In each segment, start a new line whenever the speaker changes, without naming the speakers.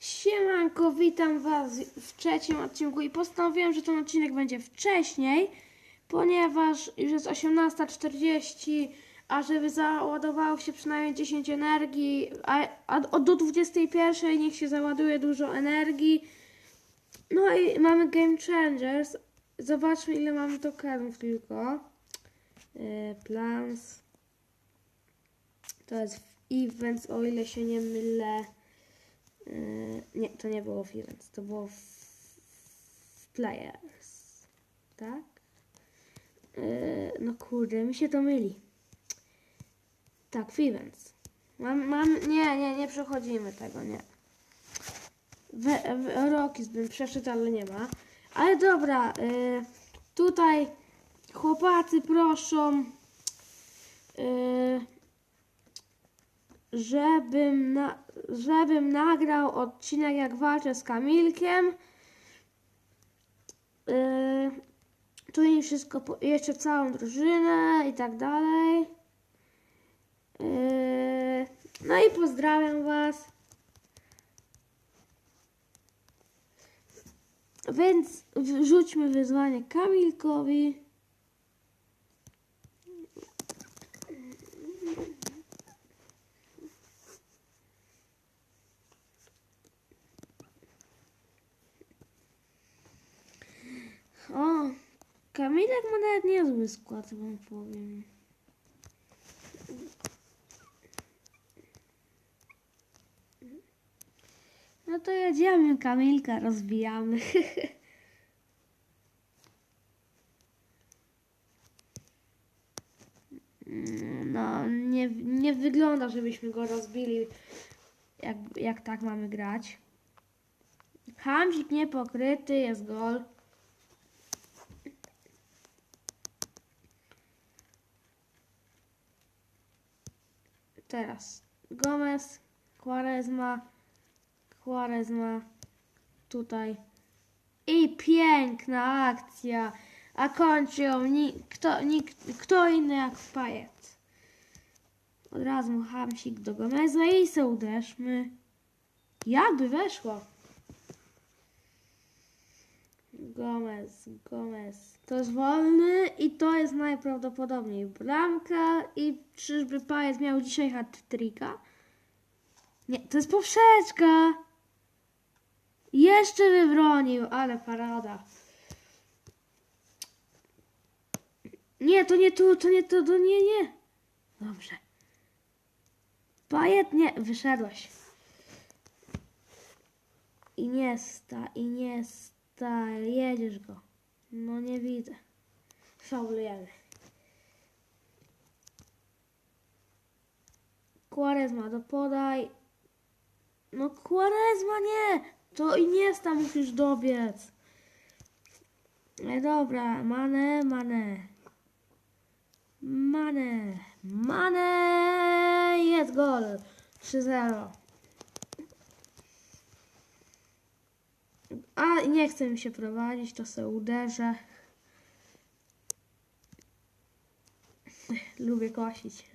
Siemanko, witam Was w trzecim odcinku i postanowiłem, że ten odcinek będzie wcześniej, ponieważ już jest 18.40, a żeby załadowało się przynajmniej 10 energii, a, a do 21 niech się załaduje dużo energii. No i mamy Game Changers. Zobaczmy ile mamy tokenów tylko. Yy, plans. To jest events, o ile się nie mylę. Yy, nie, to nie było w events, to było w, w players. Tak? Yy, no kurde, mi się to myli. Tak, w events. Mam, mam, nie, nie, nie przechodzimy tego, nie. We, w, Rokis bym przeszedł, ale nie ma. Ale dobra, yy, tutaj chłopacy proszą, żebym, na, żebym nagrał odcinek jak walczę z Kamilkiem. Yy, im wszystko, po- jeszcze całą drużynę i tak dalej. Yy, no i pozdrawiam Was. Więc wrzućmy wyzwanie Kamilkowi. O, Kamilek ma nawet niezły skład, wam powiem. No to jedziemy, Kamilka rozbijamy. No, nie, nie wygląda, żebyśmy go rozbili, jak, jak tak mamy grać. Hamzik niepokryty, jest gol. Teraz Gomez, Quaresma, Quaresma tutaj. I piękna akcja. A kończy ją ni- kto, nikt, kto inny jak Pajet. Od razu Hamsik do Gomeza i se uderzmy. Jakby weszło. Gomez, Gomez. To jest wolny i to jest najprawdopodobniej bramka i czyżby Pajet miał dzisiaj hat-tricka? Nie, to jest poprzeczka. Jeszcze wybronił, ale parada. Nie, to nie tu, to nie to, to nie, nie. Dobrze. Pajet, nie, wyszedłeś. Iniesta, Iniesta, jedziesz go. No nie widzę. Faulujemy. Quaresma, do podaj. No Quaresma nie! To Iniesta musisz dobiec. No dobra, Mane, Mane. Mane, Mane, jest gol. 3-0. A nie chce mi się prowadzić, to se uderzę. Lubię kosić.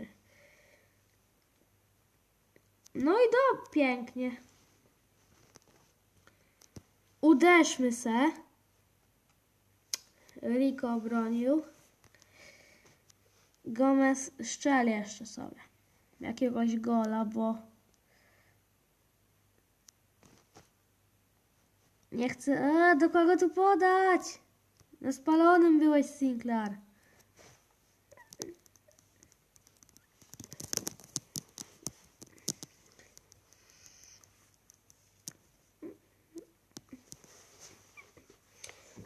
No i do, pięknie. Uderzmy se. Rico obronił. Gomez szczeli jeszcze sobie. Jakiegoś gola, bo nie chcę. A, do kogo tu podać? Na spalonym byłeś Sinclair.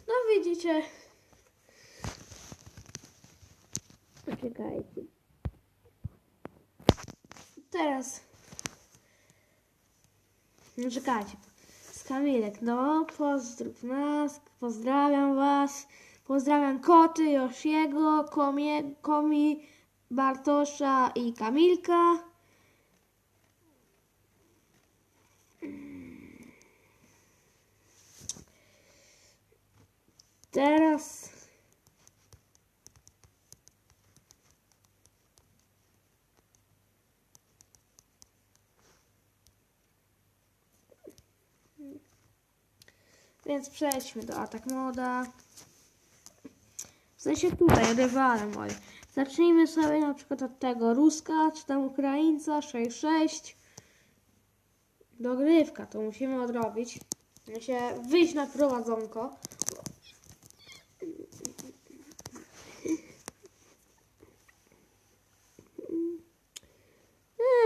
No widzicie. Poczekajcie. Teraz. No czekajcie. Kamilek. No, pozdrów nas. Pozdrawiam was. Pozdrawiam koty, Josiego, Komie, Komi, Bartosza i Kamilka. Teraz Więc przejdźmy do atak moda. W sensie tutaj, rywale moi. Zacznijmy sobie na przykład od tego Ruska, czy tam Ukraińca, 6-6. Dogrywka, to musimy odrobić. Muszę wyjść na prowadzonko.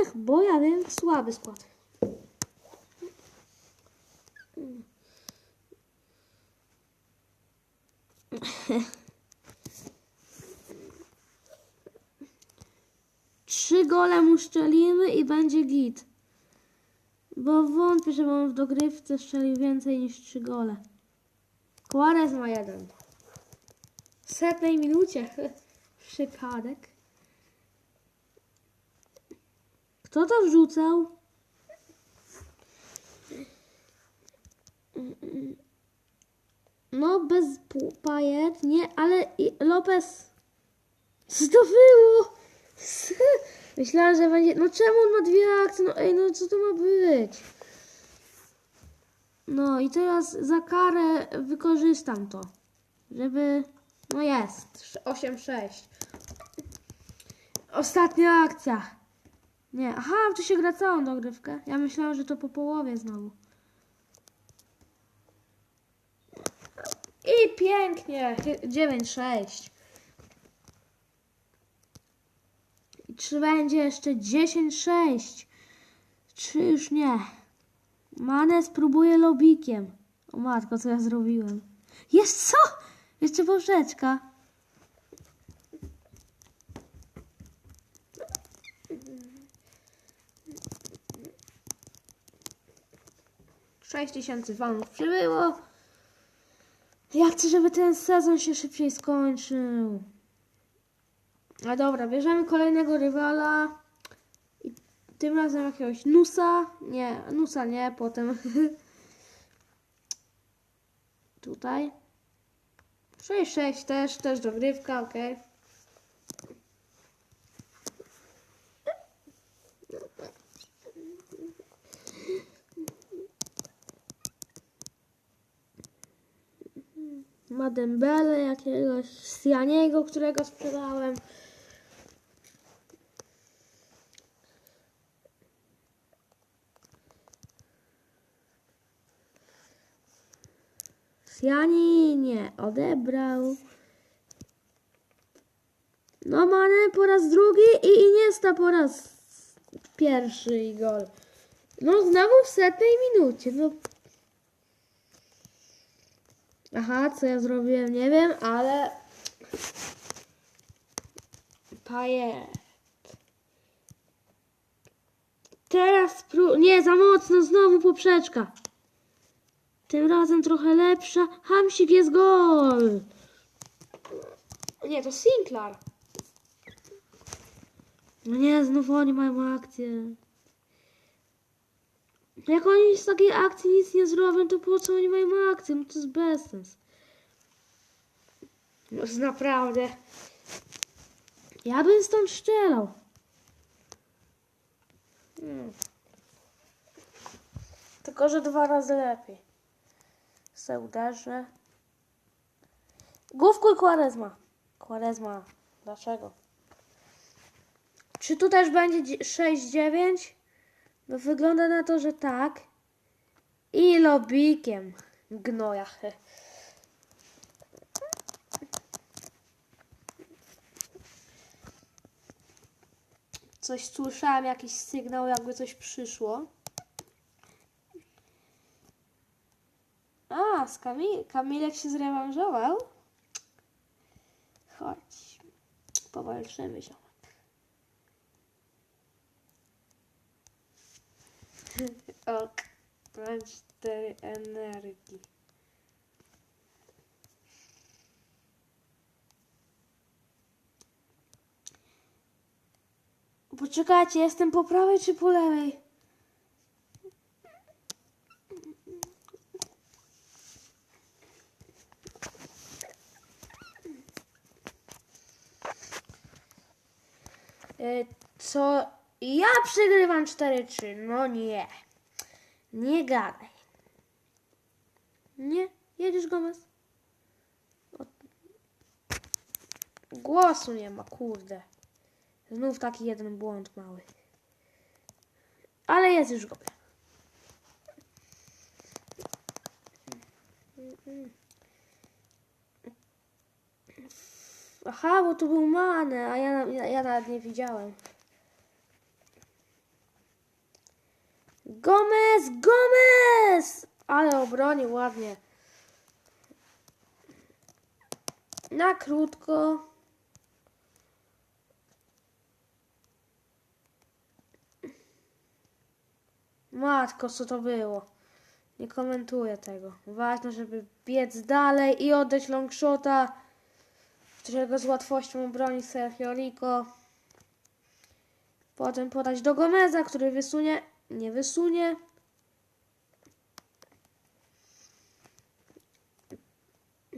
Ech, bo ja wiem, słaby skład. Trzy gole mu szczelimy i będzie git. Bo wątpię, że on w dogrywce strzelił więcej niż trzy gole. Juarez ma jeden. W setnej minucie. Przypadek. Kto to wrzucał? No, bez pajet, nie, ale i Lopez zdobyło. Myślałam, że będzie. No czemu on ma dwie akcje? No ej, no co to ma być? No i teraz za karę wykorzystam to. Żeby. No jest. 8-6. Ostatnia akcja. Nie, aha, tu się gra całą dogrywkę. Ja myślałam, że to po połowie znowu. Pięknie. 9-6. I czy będzie jeszcze 10-6? Czy już nie? Mane spróbuje lobikiem. O matko, co ja zrobiłem? Jest co? Jeszcze poprzeczka. Sześć tysięcy fanów przybyło. Ja chcę, żeby ten sezon się szybciej skończył. No dobra, bierzemy kolejnego rywala. I tym razem jakiegoś Nusa. Nie, Nusa nie, potem. Tutaj. 6-6 też, też dogrywka, ok. Ma Dembele jakiegoś, Sianiego, którego sprzedałem. Siani nie odebrał. No Mane po raz drugi i Iniesta po raz pierwszy i gol. No znowu w setnej minucie. No. Aha, co ja zrobiłem, nie wiem, ale... Pajet. Teraz spró... Nie, za mocno, znowu poprzeczka. Tym razem trochę lepsza. Hamsik jest gol. Nie, to Sinclair. No nie, znów oni mają akcję. Jak oni z takiej akcji nic nie zrobią, to po co oni mają akcję? No to jest bezsens. No naprawdę. Ja bym stąd strzelał. Hmm. Tylko, że dwa razy lepiej. Se uderzę. Główku i Quaresma. Quaresma. Dlaczego? Czy tu też będzie dzie- 6-9? No wygląda na to, że tak. I lobikiem. Gnoja. Coś słyszałem, jakiś sygnał, jakby coś przyszło. A, z Kamil Kamilek się zrewanżował? Chodź. Powalczymy się. Ok. Mam cztery energii. Poczekajcie, jestem po prawej czy po lewej? E, Co? Przegrywam 4-3. No nie. Nie gadaj. Nie Jedziesz, Gomez? O. Głosu nie ma, kurde. Znów taki jeden błąd mały. Ale jest już Gomez. Aha, bo tu był Mane, a ja, ja, ja nawet nie widziałem. Gomez! Gomez! Ale obronił ładnie. Na krótko. Matko, co to było? Nie komentuję tego. Ważne, żeby biec dalej i oddać longshota, którego z łatwością obroni Sergio Rico. Potem podać do Gomeza, który wysunie, nie wysunie.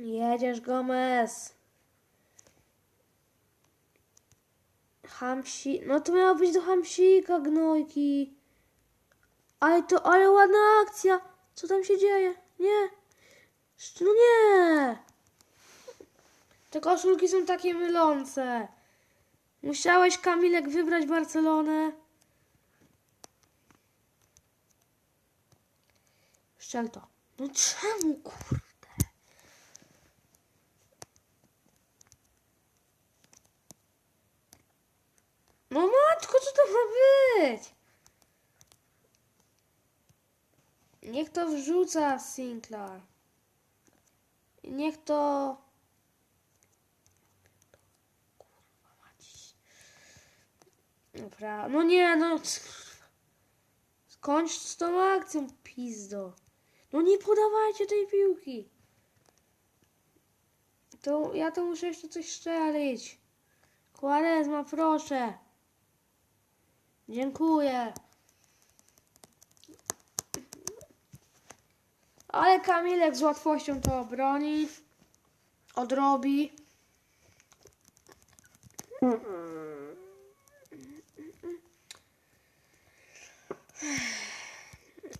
Jedziesz Gomez. Hamsi, no to miało być do Hamsika gnojki. Ale to, ale ładna akcja. Co tam się dzieje? Nie. No nie. Te koszulki są takie mylące. Musiałeś, Kamilek, wybrać Barcelonę. Szczel to. No czemu, kurde? No matko, co to ma być? Niech to wrzuca Sinclair. Niech to... Dobra, no nie, no... Skończ z tą akcją, pizdo. No nie podawajcie tej piłki. To ja to muszę jeszcze coś szczelić. Quaresma, proszę. Dziękuję. Ale Kamilek z łatwością to obroni. Odrobi.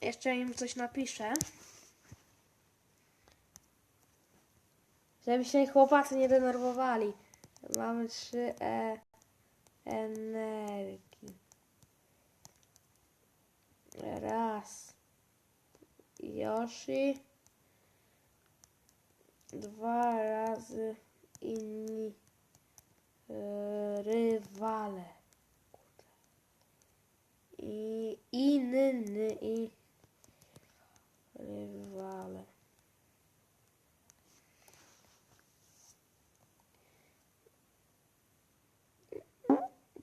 Jeszcze im coś napiszę. Żeby się chłopacy nie denerwowali. Mamy trzy e. Raz. Yoshi. Dwa razy inni e, rywale. I inny i rywale.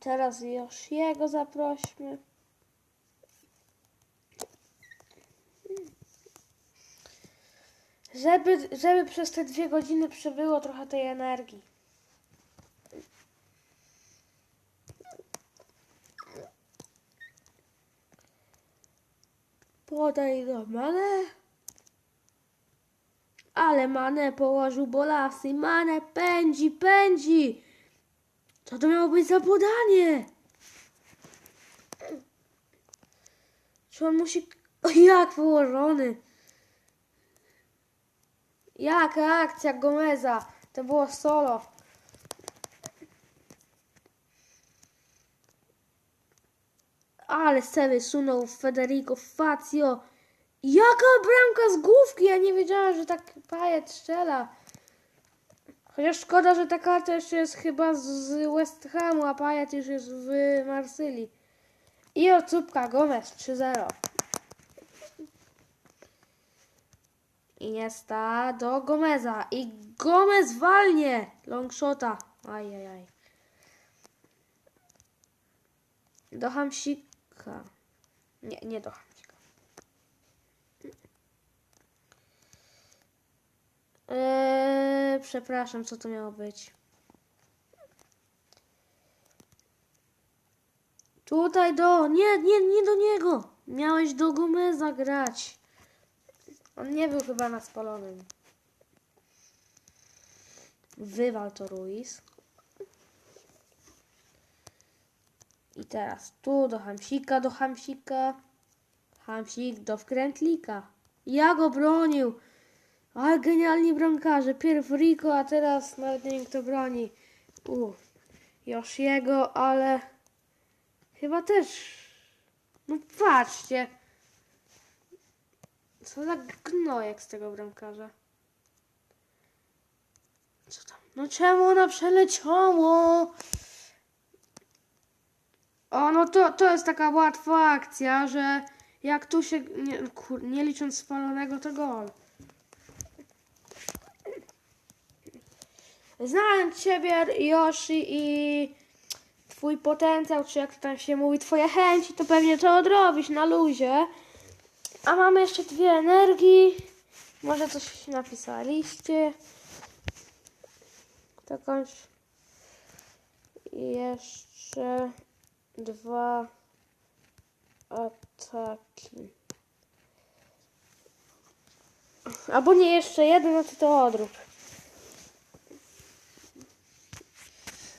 Teraz Yoshiego zaprośmy. Żeby, żeby przez te dwie godziny przybyło trochę tej energii. Podaj do Mane. Ale Mane położył bolasy. Mane pędzi, pędzi. Co to miało być za podanie? Czy on musi... O, jak położony? Jaka akcja Gomeza? To było solo. Ale se wysunął Federico Fazio. Jaka bramka z główki? Ja nie wiedziałam, że tak pajet strzela. Chociaż szkoda, że ta karta jeszcze jest chyba z West Hamu, a pajet już jest w Marsylii. I ocupka Gomez 3-0. Iniesta do Gomeza. I Gomez walnie. Longshota. Ajajaj. Do Hamsika. Nie, nie do Hamsika. Eee, przepraszam, co to miało być? Tutaj do... Nie, nie, nie do niego. Miałeś do Gomeza grać. On nie był chyba na spalonym. Wywal to Ruiz. I teraz tu do Hamsika, do Hamsika. Hamsik do wkrętlika. Ja go bronił. Ale genialni bramkarze. Pierw Rico, a teraz nawet nie wiem kto broni. U, Josiego, ale chyba też. No patrzcie. Co za gnojek z tego bramkarza. Co tam? No czemu ona przeleciało? O, no to, to jest taka łatwa akcja, że jak tu się, nie, kur, nie licząc spalonego, to gol. Znając Ciebie, Yoshi, i Twój potencjał, czy jak to tam się mówi, Twoje chęci, to pewnie to odrobisz na luzie. A mamy jeszcze dwie energii. Może coś napisaliście. Takąś. I jeszcze dwa ataki. Albo nie jeszcze jeden, no to to odrób.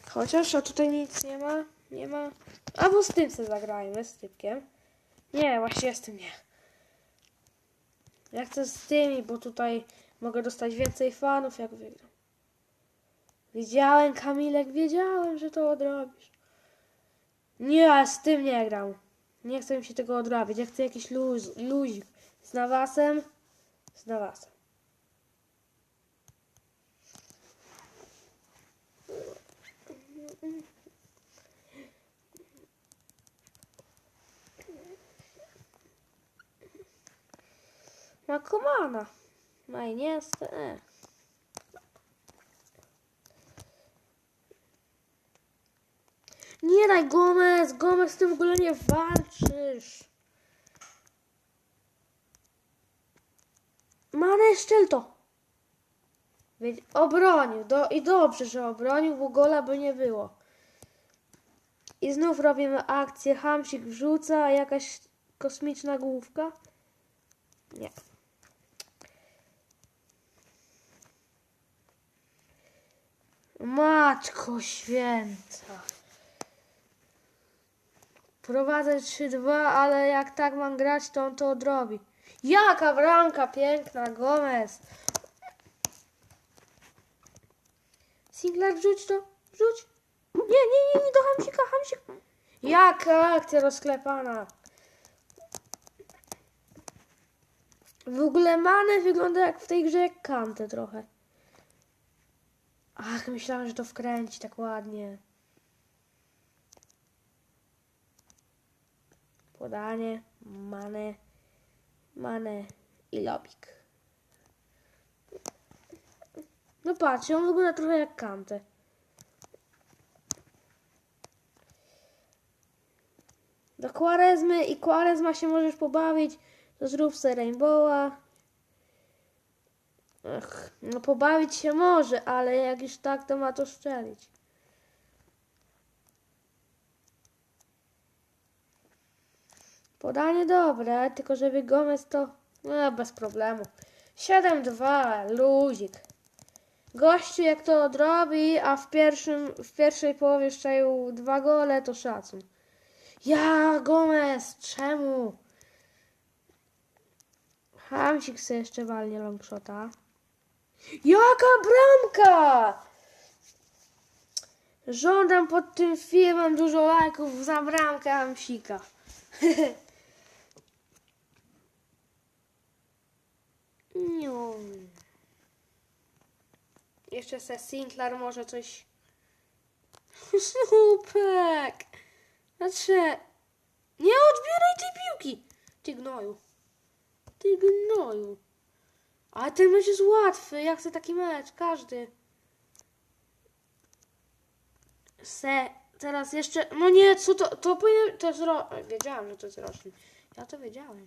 Chociaż, a tutaj nic nie ma, nie ma. Albo z tym sobie zagrajmy, z typkiem. Nie, właśnie z tym nie. Ja chcę z tymi, bo tutaj mogę dostać więcej fanów, jak wygram. Wiedziałem, Kamilek, wiedziałem, że to odrobisz. Nie, ja z tym nie gram. Nie chcę mi się tego odrobić. Ja chcę jakiś luz, luzik. Z nawasem. Z nawasem. Ma komana. Ma i nie jest. E. Nie daj Gomez! Gomez, ty w ogóle nie walczysz. Mane szczel to. Wiedz- Obronił. Do, I dobrze, że obronił, bo gola by nie było. I znów robimy akcję. Hamsik wrzuca, jakaś kosmiczna główka. Nie. Matko święta. Prowadzę 3-2, ale jak tak mam grać, to on to odrobi. Jaka bramka piękna, Gomez. Singler, wrzuć to, wrzuć. Nie, nie, nie, nie do Hamsika, Hamsik. Jaka akcja rozklepana. W ogóle Mane wygląda jak w tej grze jak Kante trochę. Ach, myślałam, że to wkręci tak ładnie. Podanie, Mane, Mane i Lobik. No patrzcie, on wygląda trochę jak Kante. Do Quarezmy i Quarezma się możesz pobawić. To zrób sobie Rainbowa. No pobawić się może, ale jak już tak, to ma to szczelić. Podanie dobre, tylko żeby Gomez to... No, bez problemu. 7-2, luzik. Gościu jak to odrobi, a w, pierwszym, w pierwszej połowie strzelił dwa gole, to szacun. Ja, Gomez, czemu? Hamsik sobie jeszcze walnie longshota. Jaka bramka! Żądam pod tym filmem dużo lajków za bramkę Hamsika. Niu. Jeszcze se Sinclair może coś... Słupek! Znaczy... Nie odbieraj tej piłki! Ty gnoju. Ty gnoju. Ale ten mecz jest łatwy. Ja chcę taki mecz. Każdy. Se. Teraz jeszcze. No nie, co to? To powinien. To jest ro... Wiedziałem, że to jest. Ja to wiedziałem.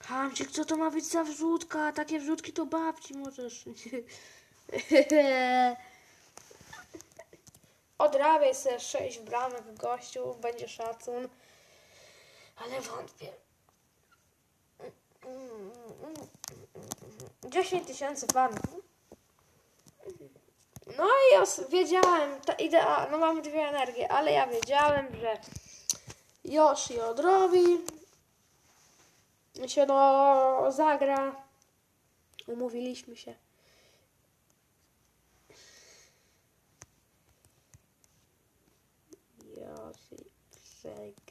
Hamcik, co to ma być za wrzutka? Takie wrzutki to babci możesz. Odrabiaj sobie sześć bramek gościu, będzie szacun. Ale wątpię. 10 tysięcy banków. No i ja wiedziałem, ta idea, no mam dwie energie, ale ja wiedziałem, że Yoshi odrobi się no zagra. Umówiliśmy się. Yoshi przegra.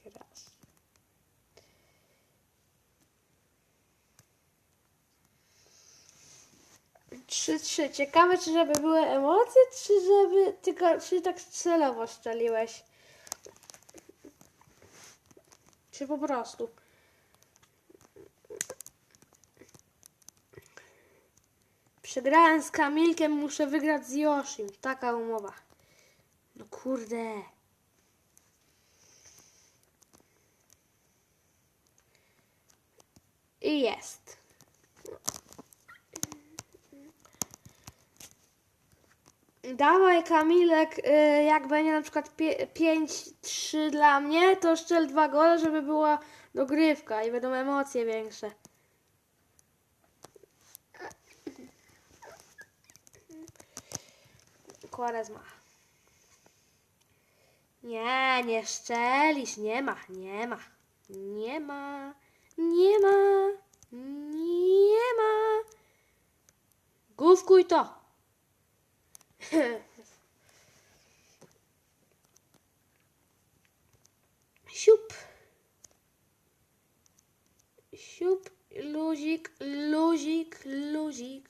3-3. Ciekawe, czy żeby były emocje, czy żeby tylko, czy tak celowo strzeliłeś. Czy po prostu. Przegrałem z Kamilkiem, muszę wygrać z Yoshim. Taka umowa. No kurde. I jest. Dawaj Kamilek, y, jak będzie na przykład 5-3 dla mnie, to szczel dwa gole, żeby była dogrywka i będą emocje większe. Quaresma. Nie, nie szczelisz, nie ma, nie ma, nie ma, nie ma, nie ma. Główkuj to. Siup. Siup, luzik, luzik, luzik.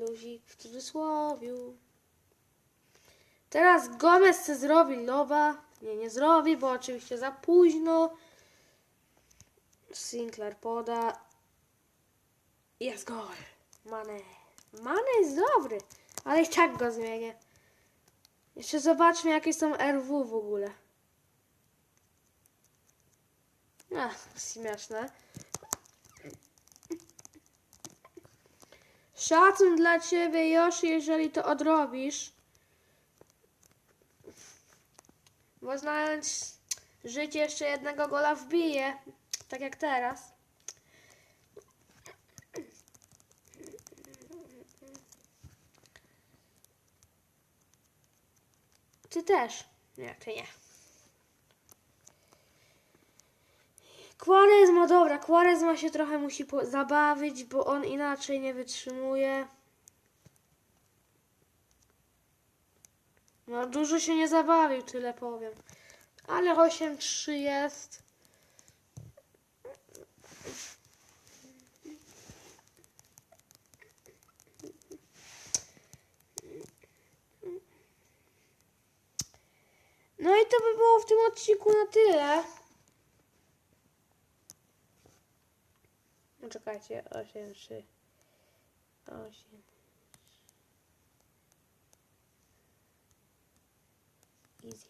Luzik w cudzysłowiu. Teraz Gomez chce zrobi loba. Nie, nie zrobi, bo oczywiście za późno. Sinclair poda. Jest gol. Mane. Mane jest dobry, ale i tak go zmienię. Jeszcze zobaczmy, jakie są RW w ogóle. Ach, śmieszne. Szacun dla ciebie, Joshi, jeżeli to odrobisz. Bo znając życie, jeszcze jednego gola wbije. Tak jak teraz. Też. Nie, ty nie. Quaresma, dobra, Quaresma się trochę musi zabawić, bo on inaczej nie wytrzymuje. No, dużo się nie zabawił, tyle powiem. Ale 8-3 jest. No i to by było w tym odcinku na tyle. No czekajcie, 8, 3, 8. Easy.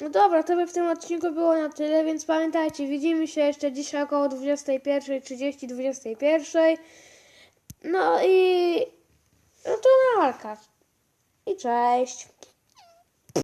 No dobra, to by w tym odcinku było na tyle, więc pamiętajcie, widzimy się jeszcze dzisiaj około 21.30, 21. No i... No to na walka. I cześć.